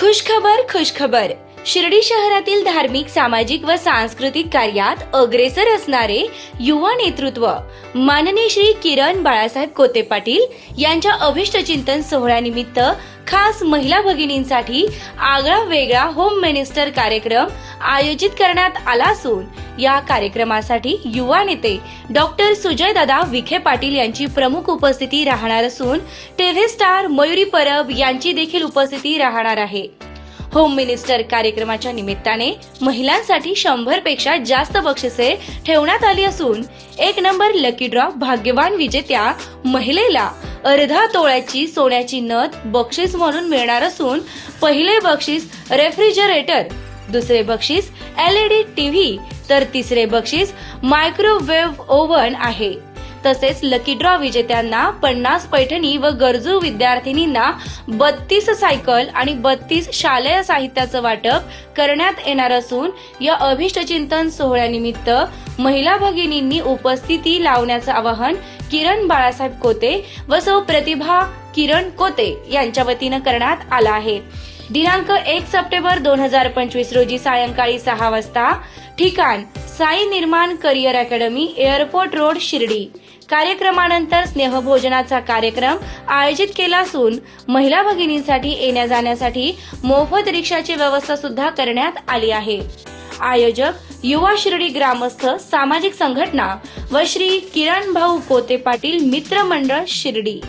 खुशखबर खुशखबर. शिर्डी शहरातील धार्मिक सामाजिक व सांस्कृतिक कार्यात अग्रेसर असणारे युवा नेतृत्व. माननीय श्री किरण बाळासाहेब कोते पाटील यांच्या अभिष्टचिंतन सोहळ्यानिमित्त खास महिला भगिनींसाठी आगळा वेगळा होम मिनिस्टर कार्यक्रम आयोजित करण्यात आला असून या कार्यक्रमासाठी युवा नेते डॉक्टर सुजयदादा विखे पाटील यांची प्रमुख उपस्थिती राहणार असून टीव्ही स्टार मयुरी परब यांची देखील उपस्थिती राहणार आहे. होम मिनिस्टर कार्यक्रमाच्या निमित्ताने महिलांसाठी शंभरपेक्षा जास्त बक्षिसे ठेवण्यात आली असून एक नंबर लकी ड्रॉ भाग्यवान विजेत्या महिलेला अर्धा तोळ्याची सोन्याची नथ बक्षीस म्हणून मिळणार असून पहिले बक्षीस रेफ्रिजरेटर दुसरे बक्षीस एलईडी टीव्ही तर तिसरे बक्षीस मायक्रोवेव्ह ओव्हन आहे. तसेच लकी ड्रॉ विजेत्यांना पन्नास पैठणी व गरजू विद्यार्थिनींना बत्तीस सायकल आणि बत्तीस शालेय साहित्याचं वाटप करण्यात येणार असून या अभिष्ट चिंतन सोहळ्यानिमित्त महिला भगिनींनी उपस्थिती लावण्याचं आवाहन किरण बाळासाहेब कोते व सौ प्रतिभा किरण कोते यांच्या वतीनं करण्यात आलं आहे. दिनांक एक सप्टेंबर दोन हजार पंचवीस रोजी सायंकाळी सहा वाजता ठिकाण Sai Nirman career academy airport road Shirdi. कार्यक्रमानंतर स्नेहभोजनाचा कार्यक्रम आयोजित केला असून महिला भगिनींसाठी येण्या जाण्यासाठी मोफत रिक्षाची व्यवस्था सुद्धा करण्यात आली आहे. आयोजक युवा शिर्डी ग्रामस्थ सामाजिक संघटना व श्री किरण भाऊ कोते पाटील मित्र मंडळ शिर्डी.